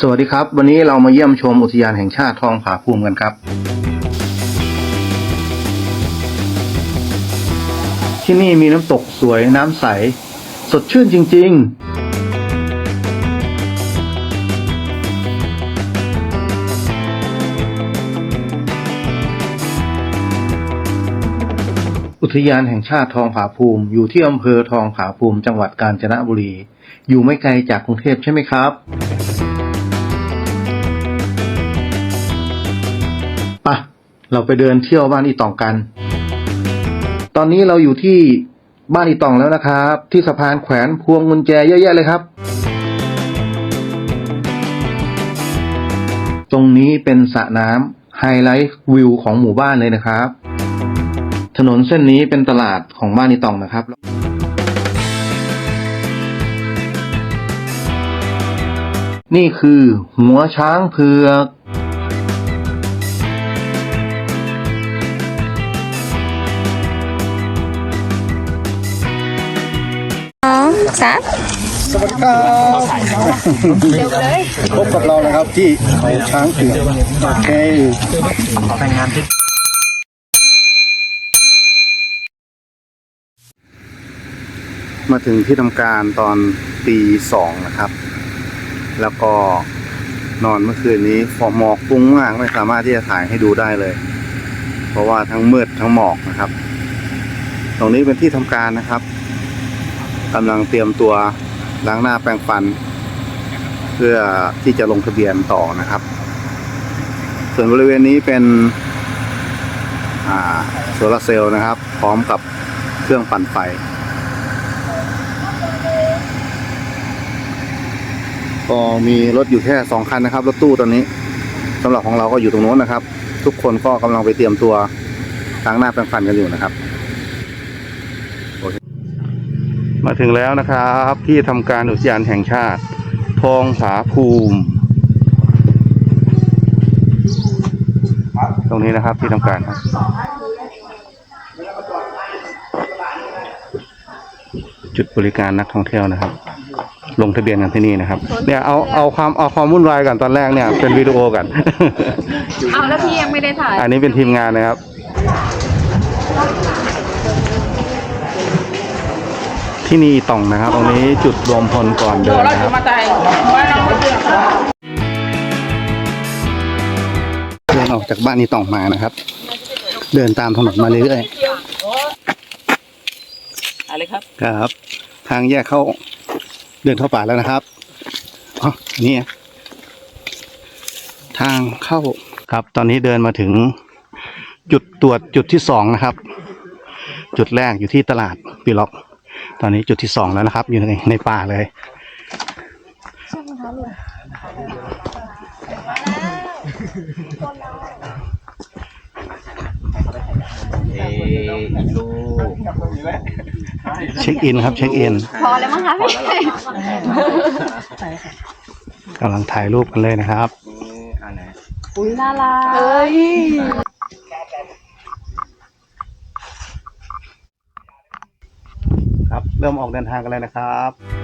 สวัสดีครับ วันนี้เรามาเยี่ยมชมอุทยานแห่งชาติทองผาภูมิกันครับ ที่นี่มีน้ำตกสวยน้ำใส สดชื่นจริง ๆอุทยานแห่งชาติทองผาภูมิ อยู่ที่อำเภอทองผาภูมิ จังหวัดกาญจนบุรี อยู่ไม่ไกลจากกรุงเทพใช่ไหมครับ เราไปเดินเที่ยวบ้านอีตองกัน ตอนนี้เราอยู่ที่บ้านอีตองแล้วนะครับ ที่สะพานแขวนพวงกุญแจเยอะแยะเลยครับ ตรงนี้เป็นสระน้ำไฮไลท์วิวของหมู่บ้านเลยนะครับ ถนนเส้นนี้เป็นตลาดของบ้านอีตองนะครับนี่คือหัวช้างเผือก สามสวัสดีครับพบกับเรานะครับที่เขาช้างเผือกโอเคมาถึงที่ทำการตอนตีสองนะครับ แล้วก็นอนเมื่อคืนนี้ฟอหมอกฟุ้งมากไม่สามารถที่จะถ่ายให้ดูได้เลย เพราะว่าทั้งมืดทั้งหมอกนะครับ ตรงนี้เป็นที่ทำการนะครับ กำลังเตรียมตัวล้างหน้าแปรงฟัน เพื่อที่จะลงทะเบียนต่อนะครับ ส่วนบริเวณนี้เป็นโซลาร์เซลล์นะครับ พร้อมกับเครื่องปั่นไฟ ก็มีรถอยู่แค่สองคันนะครับ รถตู้ตอนนี้สำหรับของเราก็อยู่ตรงโน้นนะครับ ทุกคนก็กำลังไปเตรียมตัวล้างหน้าแปรงฟันกันอยู่นะครับ มา ถึงแล้วนะครับ ที่ทำการอุทยานแห่งชาติ ทองผาภูมิ ตรงนี้นะครับที่ทำการครับจุดบริการนักท่องเที่ยวนะครับ ลงทะเบียนกันที่นี่นะครับ เนี่ยเอาเอาความเอาความวุ่นวายกันตอนแรกเนี่ย เป็นวิดีโอกัน เอาแล้วพี่ยังไม่ได้ถ่าย อันนี้เป็นทีมงานนะครับ ที่นี่ต่องนะครับ ตรงนี้จุดรวมพลก่อนเดินนะครับเดินออกจากบ้านนี้ต่องมานะครับ เดินตามถนนมาเรื่อยอะไรครับๆครับ ทางแยกเข้าเดินเข้าป่าแล้วนะครับอ๋อนี่ไงทางเข้าครับ ตอนนี้เดินมาถึงจุดตรวจจุดที่สองนะครับ จุดแรกอยู่ที่ตลาดปีล็อก ตอนนี้จุดที่สองแล้วนะครับ อยู่ในในป่าเลยเอ้ดูเช็คอินครับ เช็คอินพอแล้วมั้งคะพี่กำลังถ่ายรูปกันเลยนะครับนี่อันไหนอุ้ยน่ารัก เริ่มออกเดินทางกันแล้วนะครับ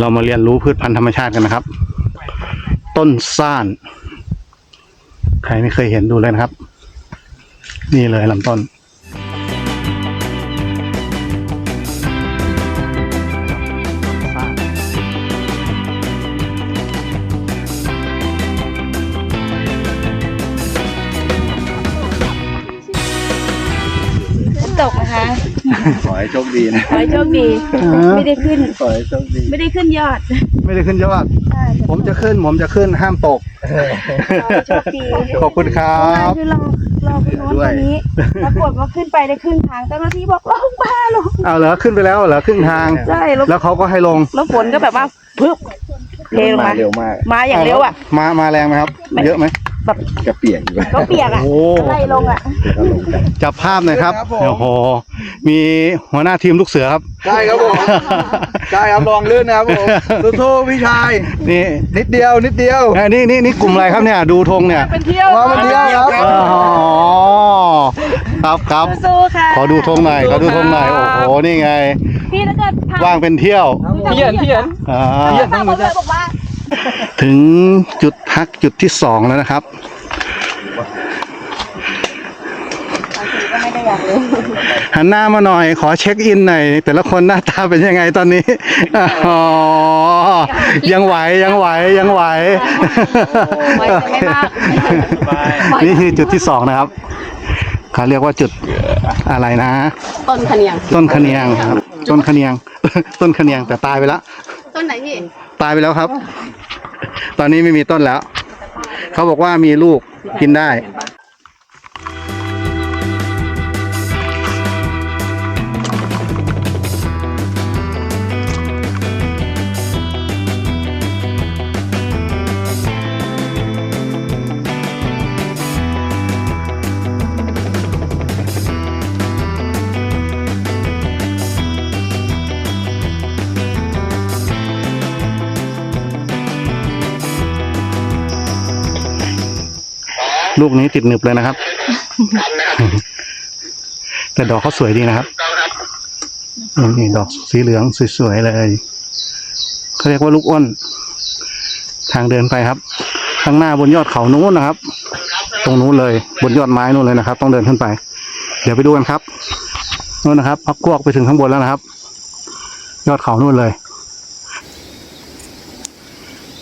เรามาเรียนรู้พืชพันธุ์ธรรมชาติกันนะครับ ต้นซ่าน ใครไม่เคยเห็นดูเลยนะครับ นี่เลยลำต้น ดีนะขอให้โชคดี ไม่ได้ขึ้น ขอให้โชคดี ไม่ได้ขึ้นยอดไม่ได้ขึ้นยอด ใช่ผมจะขึ้น ผมจะขึ้นห้ามตก ขอให้โชคดีขอบคุณครับคือเราเรอคนโน้นคนนี้ปรากฏว่าขึ้นไปได้ครึ่งทางเจ้าหน้าที่บอกลงมาลงเอาเหรอขึ้นไปแล้วเหรอครึ่งทาง ใช่แล้วแล้วเขาก็ให้ลงแล้วฝนก็แบบว่าพึบ เทลงมาเร็วมาก มาอย่างเร็วอะ มามาแรงไหมครับ เยอะไหม กระเปียกอยู่ก็เปียกอะโอ้ ไล่ลงอะจับภาพหน่อยครับโอ้โหมีหัวหน้าทีมลูกเสือครับใช่ครับผมใช่ครับลองลื่นนะครับผมสู้ๆพี่ชาย นี่นิดเดียว นิดเดียวเอ้ยนี่นี่นี่กลุ่มอะไรครับเนี่ย ดูธงเนี่ยเป็นเที่ยวมาเป็นเที่ยวครับอ๋อครับครับสู้ๆค่ะขอดูธงหน่อยขอดูธงหน่อยโอ้โหนี่ไงพี่ถ้าเกิดพาว่างเป็นเที่ยวเพียนเพียนอ่าตามผมเลยบอกว่า ถึงจุดพักจุดที่สองแล้วนะครับก็ไม่ได้อยากเลยหันหน้ามาหน่อย ขอเช็คอินหน่อย แต่ละคนหน้าตาเป็นยังไงตอนนี้อ๋อยังไหวยังไหวยังไหวไหวแต่ไม่มากนี่คือจุดที่สองนะครับเขาเรียกว่าจุดอะไรนะ ต้นขะเนียง ต้นคะเนียงครับ ต้นคะเนียง ต้นคะเนียงแต่ตายไปแล้ว ต้นไหนพี่ตายไปแล้วครับ ตอนนี้ไม่มีต้นแล้ว เขาบอกว่ามีลูกกินได้ ลูกนี้ติดหนึบเลยนะครับ แต่ดอกเขาสวยดีนะครับนี่ดอกสีเหลืองสวยๆเลยเขาเรียกว่าลูกอ้น ทางเดินไปครับ ข้างหน้าบนยอดเขานู้นนะครับ ตรงนู้นเลยบนยอดไม้นู้นเลยนะครับ ต้องเดินขึ้นไป เดี๋ยวไปดูกันครับนู้นนะครับพักพวกไปถึงข้างบนแล้วนะครับ ยอดเขานู้นเลย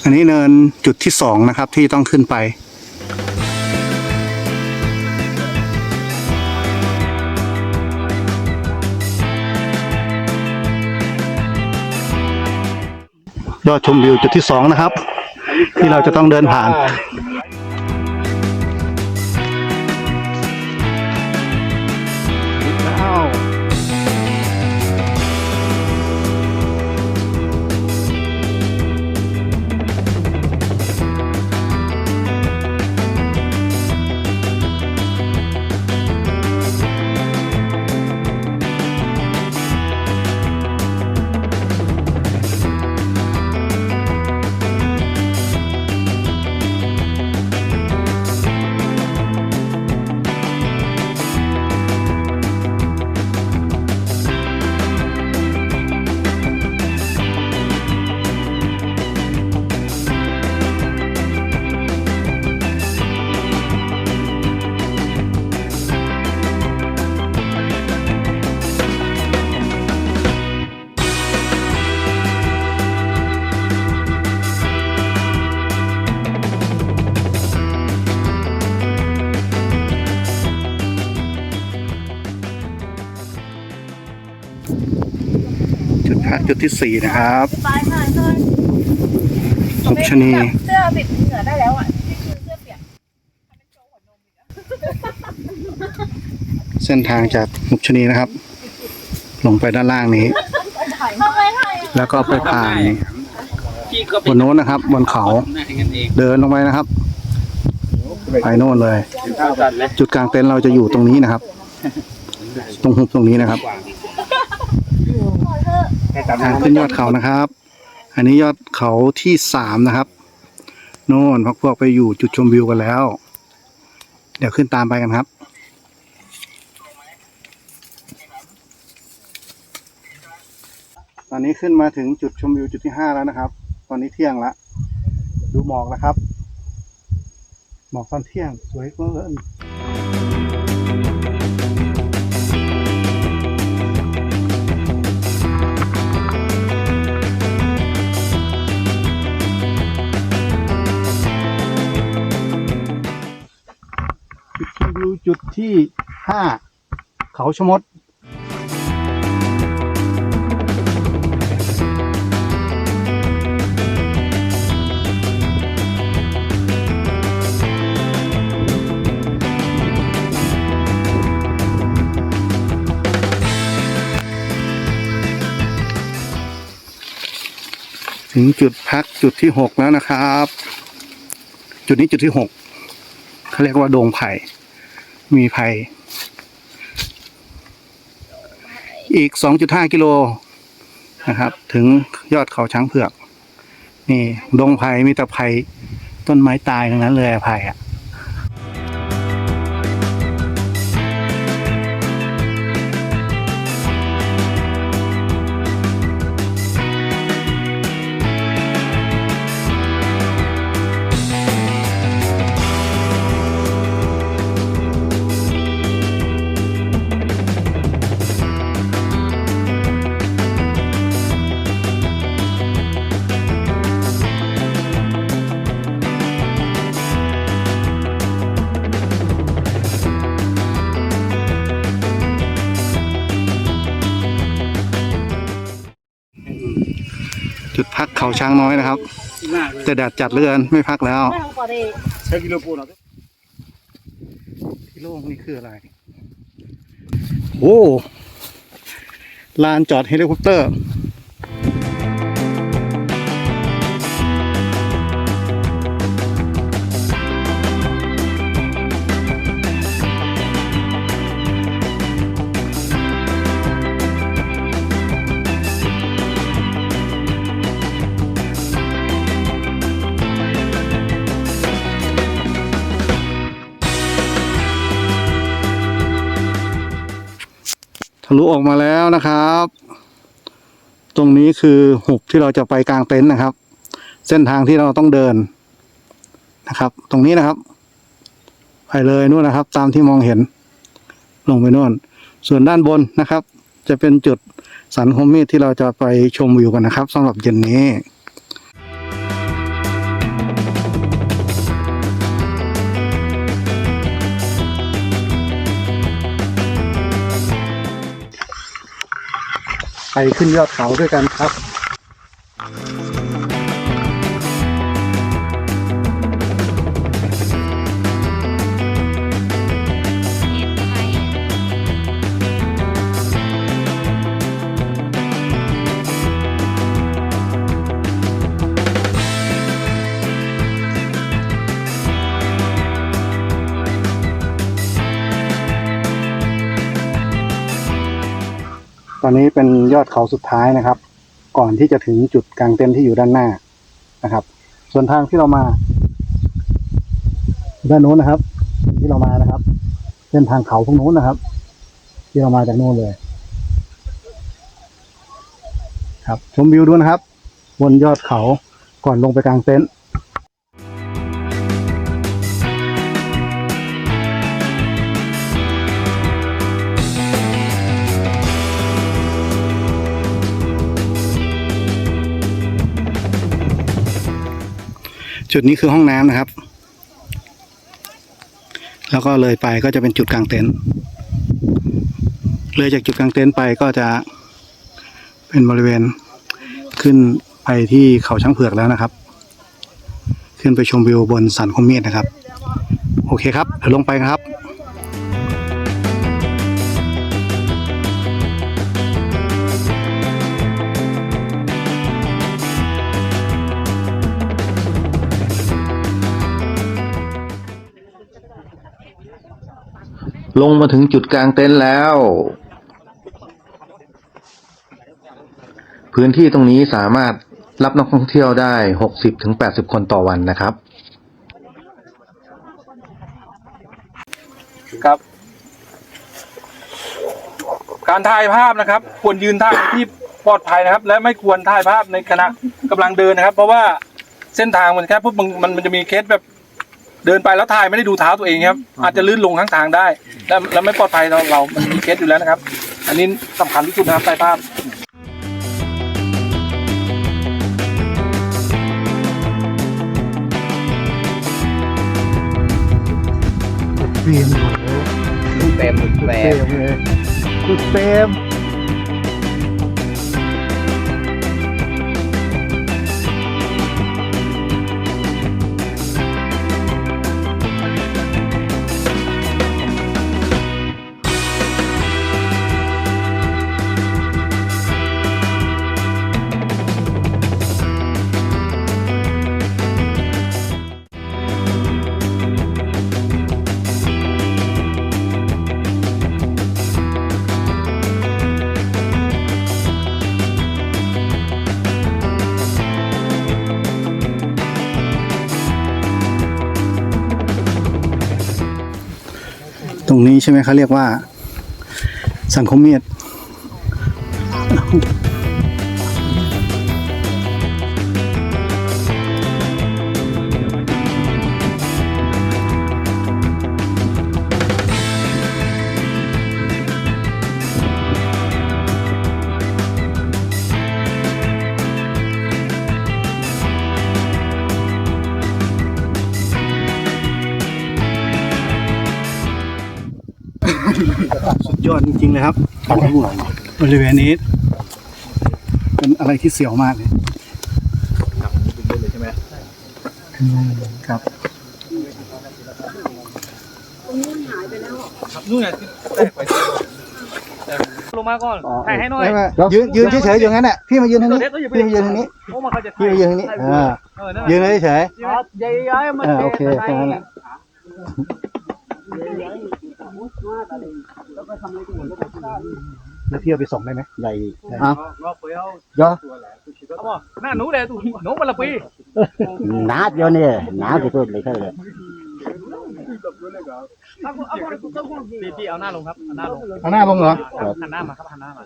อันนี้เนินจุดที่สองนะครับ ที่ต้องขึ้นไป ยอดชมวิวจุดที่สองนะครับ ที่เราจะต้องเดินผ่าน จุดพักจุดที่สี่นะครับปลายหายเลยมุกชะนีเสื้อปิดเหงื่อได้แล้วอะนี่คือเสื้อเปียกเส้นทางจากมุกชะนีนะครับ ลงไปด้านล่างนี้ทำไมถ่ายแล้วก็ไปผ่านพี่ก็บนโน้นนะครับ บนเขาหน้าอย่างนั้นเองเดินลงไปนะครับไปโน่นเลยข้าวตัดเลย จุดกลางเต็นท์เราจะอยู่ตรงนี้นะครับ ตรงหุบตรงนี้นะครับ ทางขึ้นยอดเขานะครับ อันนี้ยอดเขาที่สามนะครับโน่นพักพวกไปอยู่จุดชมวิวกันแล้ว เดี๋ยวขึ้นตามไปกันครับตอนนี้ขึ้นมาถึงจุดชมวิวจุดที่ห้าแล้วนะครับ ตอนนี้เที่ยงละ ดูหมอกแล้วครับ หมอกตอนเที่ยงสวยเกิน จุดที่ 5 เขาชมด ถึงจุดพักจุดที่ 6 แล้วนะครับ จุดนี้จุดที่ 6เขาเรียกว่าโดงไผ่ มีไผ่อีกสองจุดห้ากิโลนะครับ ถึงยอดเขาช้างเผือก นี่ดงไผ่มีแต่ไผ่ต้นไม้ตายทั้งนั้นเลยอะไผ่อะ ช้างน้อยนะครับ แต่แดดจัดเหลือเกินไม่พักแล้วไม่เอาก่อนเลยที่โล่งนี่คืออะไรโอ้ลานจอดเฮลิคอปเตอร์ ลุออกมาแล้วนะครับ ตรงนี้คือหุบที่เราจะไปกลางเต็นท์นะครับ เส้นทางที่เราต้องเดินนะครับ ตรงนี้นะครับไปเลยนู่นนะครับ ตามที่มองเห็น ลงไปนู่น ส่วนด้านบนนะครับ จะเป็นจุดสันคมมีดที่เราจะไปชมวิวกันนะครับสำหรับเย็นนี้ ไปขึ้นยอดเขาด้วยกันครับตอนนี้เป็น อดเขาสุดท้ายนะครับ ก่อนที่จะถึงจุดกลางเต็นท์ที่อยู่ด้านหน้านะครับ ส่วนทางที่เรามา ด้านโน้นนะครับ ที่เรามานะครับเส้นทางเขาตรงโน้นนะครับ ที่เรามาจากโน้นเลย ครับ ชมวิวดูนะครับ บนยอดเขาก่อนลงไปกลางเต็นท์ จุดนี้คือห้องน้ำนะครับ แล้วก็เลยไปก็จะเป็นจุดกลางเต็นท์เลยจากจุดกลางเต็นท์ไปก็จะเป็นบริเวณขึ้นไปที่เขาช้างเผือกแล้วนะครับ ขึ้นไปชมวิวบนสันคมเมียดนะครับ โอเคครับเดี๋ยวลงไปครับ ลงมาถึงจุดกลางเต็นท์แล้ว พื้นที่ตรงนี้สามารถรับนักท่องเที่ยวได้60-80ถึง80คนต่อวันนะครับ ครับ การถ่ายภาพนะครับ ควรยืนท่าที่ปลอดภัยนะครับ และไม่ควรถ่ายภาพในขณะกำลังเดินนะครับ เพราะว่าเส้นทางมันแคบปุ๊บมันมันมันจะมีเคสแบบ เดินไปแล้วถ่ายไม่ได้ดูเท้าตัวเองครับ อาจจะลื่นลงข้างทางได้ และและไม่ปลอดภัยเราเรามันมีเคสอยู่แล้วนะครับ อันนี้สำคัญที่สุดนะครับถ่ายภาพฟิล์มเต็มเต็มเลยสุดเต็ม รงนี้ใช่ไหมเขาเรียกว่า สังคมเมียด ดยอดจริงๆเลยครับบริเวณนี้ เป็นอะไรที่เสียวมากเลยครับนู่นน่ะลงมาก่อนถ่ายให้หน่อยยืนยืนเฉยๆอย่างนั้นแหละพี่มายืนทางนี้เด็กก็อย่าไปพี่มายืนทางนี้โอ้มาเขาจะถ่าพี่ยมายืนทางนี้อ่าเออนั่นยืนเลยเฉยใหญ่ๆมันเออโอเคแค่นั้นแหละ แล้วพี่เอาไปส่งได้ไหมใหญ่อะยอหน้าหนูเลยตูหนูมันละปี nát vô nè nát thì tôi lấy thôi rồi พี่พี่เอาหน้าลงครับเอาหน้าลงเอาหน้าลงเหรอหันหน้ามาครับหันหน้ามา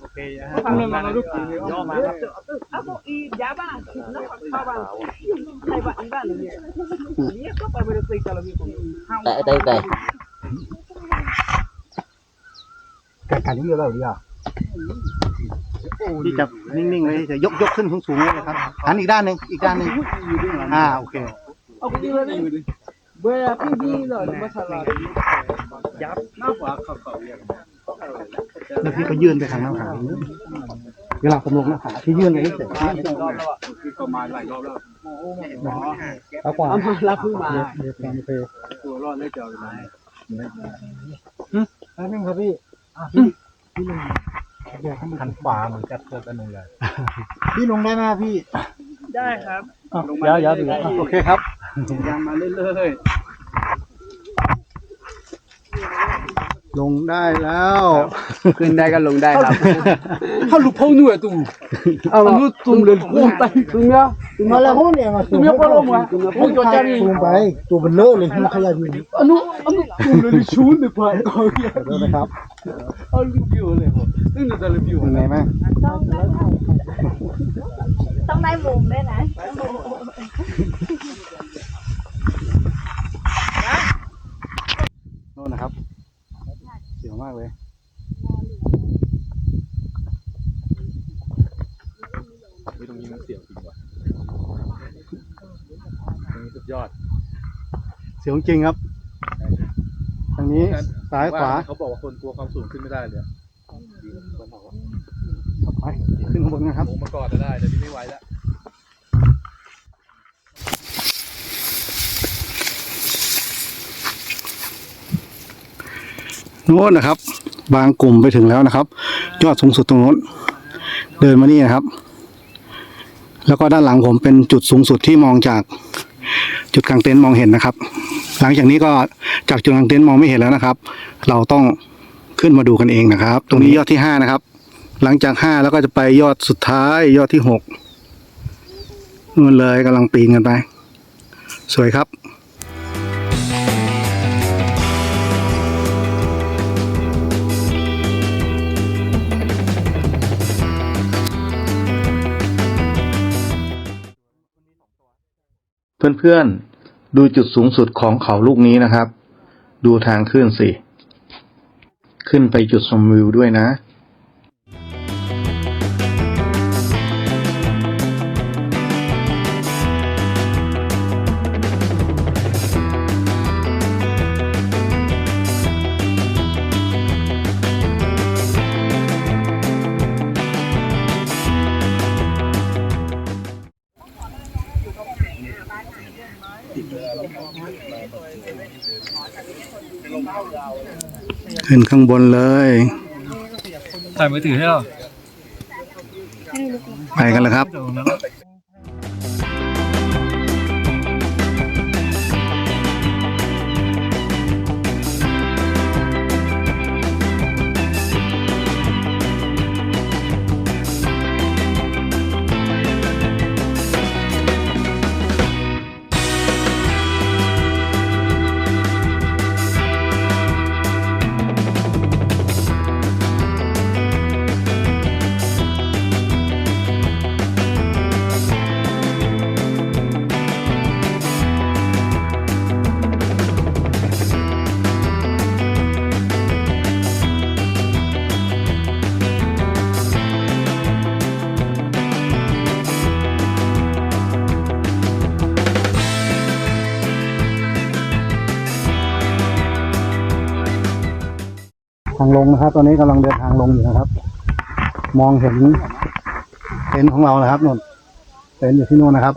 โอเคนะฮะฟังเรื่องมาลูกย่อมาครับ Ako, i-yaba. Nakakawan. Ay, ba, iba na niya. Niya ko pa meron sa kalabi ko. Đây đây đây การการนี้เราดีอะที่จะนิ่งๆไว้จะยกยกขึ้นสูงๆเลยนะครับหันอีกด้านหนึ่งอีกด้านหนึ่งอ่าโอเค Ako, di ba na? Wala, hindi na. Masala. แล้วพี่ก็ยื่นไปทางหน้าผาเวลาผมลงหน้าผาพี่ยื่นไปให้เสร็จเอากว่า Ama, lapu ma. เดี๋ยวแทนไปตัวรอดได้เจอกันไหมนั่นครับพี่ พี่ลงหันขวาเหมือนจะเกิดกันเลยพี่ลงได้ไหมพี่ได้ครับเดี๋ยวเดี๋ยวเดี๋ยวโอเคครับยังมาเรื่อยลงได้แล้วขึ้นได้ก็ลงได้ครับๆเขาลูกพ่อหนูอะตูเอาลูกตุ้มเลยพุ่งไปมาแล้วหุ้นเนี่ยมาตุ้มยังก็ลงวะพุ่งจอดจ้านี่ลงไปตัวเป็นเลอะเลยที่ขยันอยู่อนุอนุตุ้มเลยชูน เลยไปเขาเนี่ยขอโทษนะครับเอาลูกอยู่เลยผมตึ้งจะเลยอยู่เป็นไงบ้าง Tông đây mồm đây này. โน่นนะครับ เสียวมากเลยตรงนี้มันเสียวจริงว่ะตรงนี้สุดยอด เสียวจริงครับทางนี้ซ้ายขวาเขาบอกว่าคนกลัวความสูงขึ้นไม่ได้เลยไปขึ้นข้างบนกันครับลงมาก่อนก็ได้แต่พี่ไม่ไหวแล้วโน้นนะครับ บางกลุ่มไปถึงแล้วนะครับ ยอดสูงสุดตรงโน้น เดินมานี่นะครับ แล้วก็ด้านหลังผมเป็นจุดสูงสุดที่มองจากจุดกลางเต็นท์มองเห็นนะครับ หลังจากนี้ก็จากจุดกลางเต็นท์มองไม่เห็นแล้วนะครับ เราต้องขึ้นมาดูกันเองนะครับ ตรงนี้ยอดที่ห้านะครับ หลังจากห้าแล้วก็จะไปยอดสุดท้ายยอดที่หกนู่นเลยกำลังปีนกันไป สวยครับเพื่อนๆ ดูจุดสูงสุดของเขาลูกนี้นะครับ ดูทางขึ้นสิ ขึ้นไปจุดชมวิวด้วยนะ ขึ้นข้างบนเลยถ่ายมือถือให้เราไปกันเลยครับ ทางลงนะครับ ตอนนี้กำลังเดินทางลงอยู่นะครับ มองเห็นเต็นท์ของเรานะครับนนเต็นท์อยู่ที่นู่นนะครับ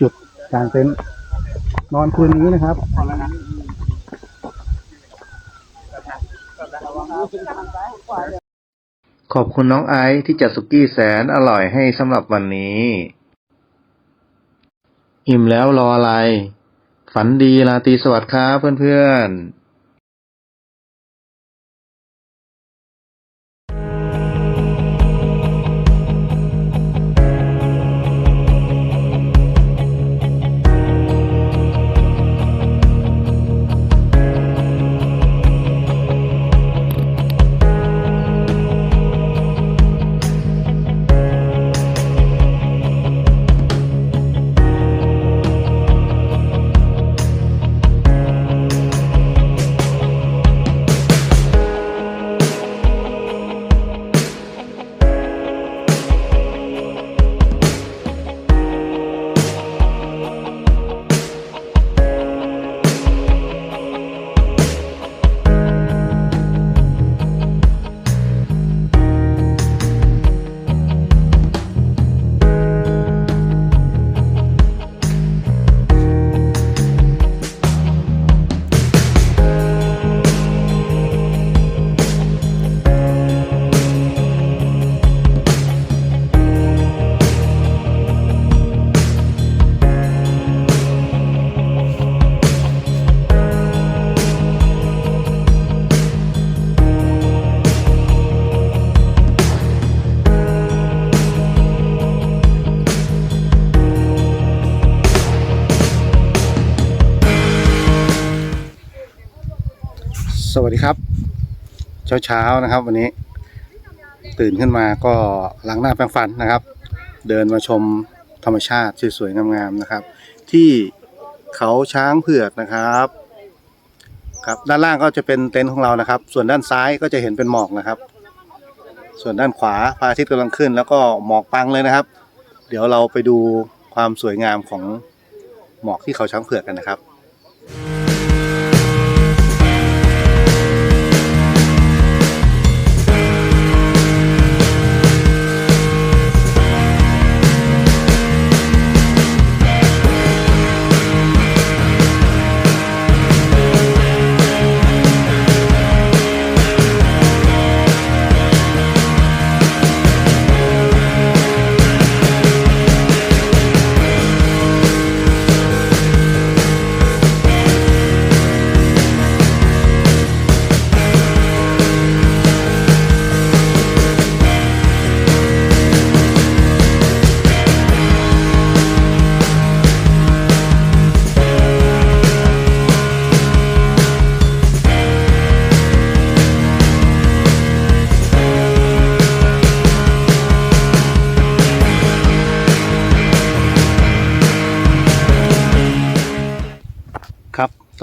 จุดกลางเต็นท์นอนคืนนี้นะครับขอบคุณน้องไอซ์ที่จัดสุกี้แสนอร่อยให้สำหรับวันนี้ อิ่มแล้วรออะไร ฝันดีราตรีสวัสดิ์ครับเพื่อนๆ เช้าๆนะครับ วันนี้ตื่นขึ้นมาก็ล้างหน้าแปรงฟันนะครับ เดินมาชมธรรมชาติสวยๆงามๆนะครับ ที่เขาช้างเผือกนะครับครับด้านล่างก็จะเป็นเต็นท์ของเรานะครับ ส่วนด้านซ้ายก็จะเห็นเป็นหมอกนะครับ ส่วนด้านขวาพระอาทิตย์กำลังขึ้น แล้วก็หมอกปังเลยนะครับ เดี๋ยวเราไปดูความสวยงามของหมอกที่เขาช้างเผือกกันนะครับ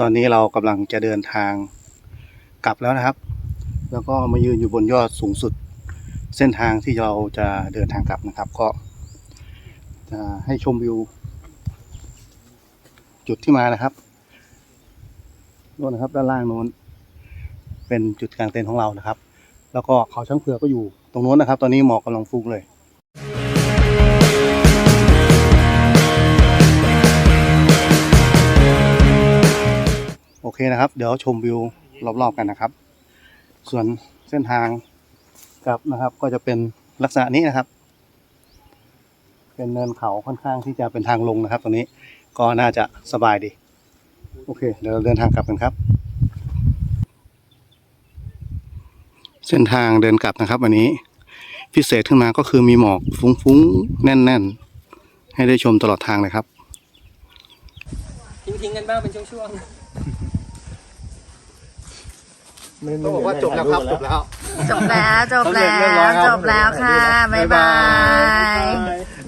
ตอนนี้เรากำลังจะเดินทางกลับแล้วนะครับ แล้วก็มายืนอยู่บนยอดสูงสุด เส้นทางที่เราจะเดินทางกลับนะครับ ก็จะให้ชมวิว จุดที่มานะครับโน่นนะครับ ด้านล่างโน้น เป็นจุดกลางเต็นท์ของเรานะครับ แล้วก็เขาช้างเผือกก็อยู่ตรงโน้นนะครับ ตอนนี้หมอกกำลังฟุ้งเลย เคนะครับ เดี๋ยวชมวิวรอบๆกันนะครับ ส่วนเส้นทางกลับนะครับ ก็จะเป็นลักษณะนี้นะครับ เป็นเนินเขาค่อนข้างที่จะเป็นทางลงนะครับ ตรงนี้ก็น่าจะสบายดี โอเค เดี๋ยวเราเดินทางกลับกันครับ เส้นทางเดินกลับนะครับวันนี้พิเศษขึ้นมาก็คือมีหมอกฟุ้งๆ แน่น ๆ ให้ได้ชมตลอดทางเลยครับ ทิ้งๆ กันบ้างเป็นช่วงๆ ต้องบอกว่าจบแล้วครับจบแล้วจบแล้วจบแล้วจบแล้วค่ะ บ๊ายบาย